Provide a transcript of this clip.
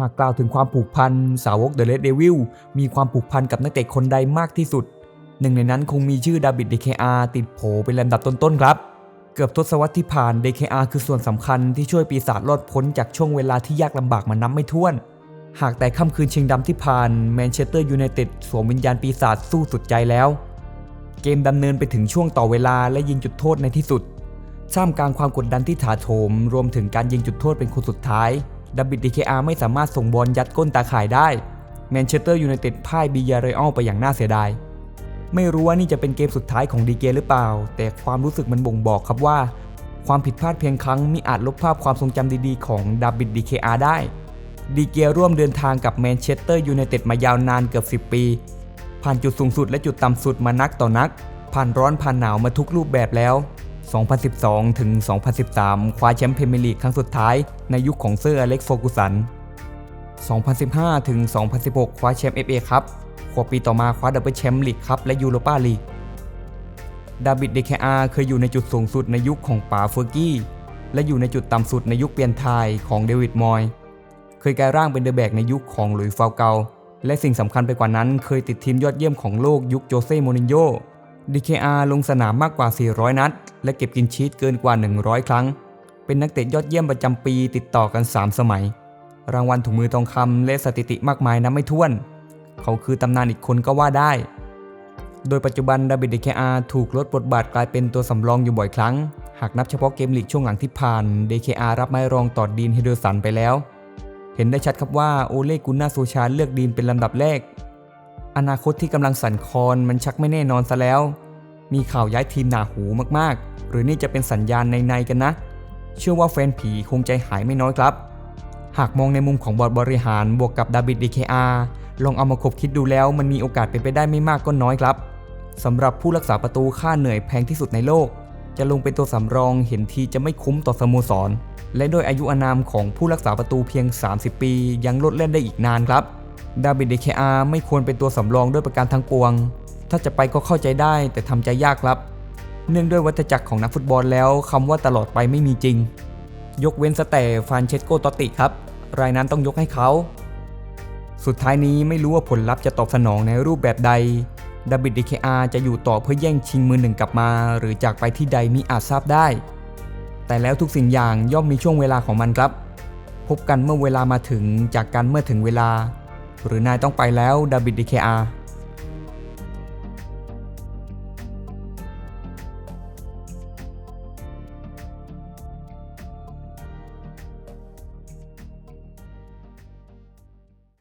หากกล่าวถึงความผูกพัน สาวกเดอะเลดเดวิลมีความผูกพันกับนักเตะคนใดมากที่สุด หนึ่งในนั้นคงมีชื่อดาบิด DKR ติดโผเป็นลำดับต้นๆครับ เกือบทศวรรษที่ผ่าน DKR คือส่วนสำคัญที่ช่วยปีศาจรอดพ้นจากช่วงเวลาที่ยากลำบากมานับไม่ถ้วน หากแต่ค่ำคืนเชิงดำที่ผ่านแมนเชสเตอร์ยูไนเต็ดสวมวิญญาณปีศาจสู้สุดใจแล้ว เกมดำเนินไปถึงช่วงต่อเวลาและยิงจุดโทษในที่สุดท่ามกลางความกดดันที่ถาโถม รวมถึงการยิงจุดโทษเป็นคนสุดท้าย ดับบิด DKR ไม่สามารถส่งบอลยัดก้นตาข่ายได้ แมนเชสเตอร์ยูไนเต็ดพ่ายบียาเรอัลไปอย่างน่าเสียดาย ไม่รู้ว่านี่จะเป็นเกมสุดท้ายของดีเกหรือเปล่า แต่ความรู้สึกมันบ่งบอกครับว่า ความผิดพลาดเพียงครั้งมิอาจลบภาพความทรงจำดีๆ ของดับบิด DKR ได้ ดีเกร่วมเดินทางกับแมนเชสเตอร์ยูไนเต็ดมายาวนานเกือบ 10 ปี ผ่านจุดสูงสุดและจุดต่ำสุดมานักต่อนัก ผ่านร้อนผ่านหนาวมาทุกรูปแบบแล้ว 2012 ถึง 2013 คว้าแชมป์พรีเมียร์ลีกครั้งสุดท้ายในยุคของเซอร์อเล็กซ์โฟกุสัน 2015 ถึง 2016 คว้าแชมป์ FA ครับขวบปีต่อมาคว้าดับเบิลแชมป์ลีกครับและยูโรปาลีก ดาบิด DKR เคยอยู่ในจุดสูงสุดในยุคของป๋าเฟอร์กี้ และอยู่ในจุดต่ำสุดในยุคเปลี่ยนไทยของเดวิดมอย เคยกลายร่างเป็นเดอะแบกในยุคของหลุยส์ฟาวเกาและสิ่งสำคัญไปกว่านั้นเคยติดทีมยอดเยี่ยมของโลกยุคโจเซ่โมรินโญ่ DKR ลงสนามมากกว่า 400 นัด และเก็บกินชีตเกินกว่า 100 ครั้ง เป็นนักเตะยอดเยี่ยมประจำปีติดต่อกัน 3 สมัย รางวัลถุงมือทองคำและสถิติมากมายนับไม่ถ้วน เขาคือตำนานอีกคนก็ว่าได้ โดยปัจจุบันดาบิด DKR ถูกลดบทบาทกลายเป็นตัวสำรองอยู่บ่อยครั้ง หากนับเฉพาะเกมลีกช่วงหลังที่ผ่าน DKR รับไม้รองต่อดีนเฮเดอร์สันไปแล้ว เห็นได้ชัดครับว่าโอเล่กุนนาโซชาเลือกดีนเป็นลำดับแรก อนาคตที่กำลังสั่นคลอนมันชักไม่แน่นอนซะแล้ว มีข่าวย้ายทีมหนาหูมากๆ หรือนี่จะเป็นสัญญาณในๆกันนะ เชื่อว่าแฟนผีคงใจหายไม่น้อยครับ หากมองในมุมของบอร์ดบริหารบวกกับดาบิด DKR ลองเอามาคบคิดดูแล้วมันมีโอกาสเป็นไปได้ไม่มากก็น้อยครับสำหรับผู้รักษาประตูค่าเหนื่อยแพงที่สุดในโลก จะลงเป็นตัวสำรองเห็นทีจะไม่คุ้มต่อสโมสร และด้วยอายุอานามของผู้รักษาประตูเพียง 30 ปี ยังลดเล่นได้อีกนานครับ ดาบิด DKR ไม่ควรเป็นตัวสำรองด้วยประการทั้งปวง ถ้าจะไปก็เข้าใจได้แต่ทำใจยากครับ เนื่องด้วยวัฏจักรของนักฟุตบอลแล้วคำว่าตลอดไปไม่มีจริง ยกเว้นสแต่ฟานเชสโกตอติครับ รายนั้นต้องยกให้เขา สุดท้ายนี้ไม่รู้ว่าผลลัพธ์จะตอบสนองในรูปแบบใดดาบิด DKR จะอยู่ต่อเพื่อแย่งชิงมือหนึ่งกลับมา หรือจากไปที่ใดมิอาจทราบได้ แต่แล้วทุกสิ่งอย่างย่อมมีช่วงเวลาของมันครับ พบกันเมื่อเวลามาถึงจากกันเมื่อถึงเวลา หรือนายต้องไปแล้วดาบิด DKR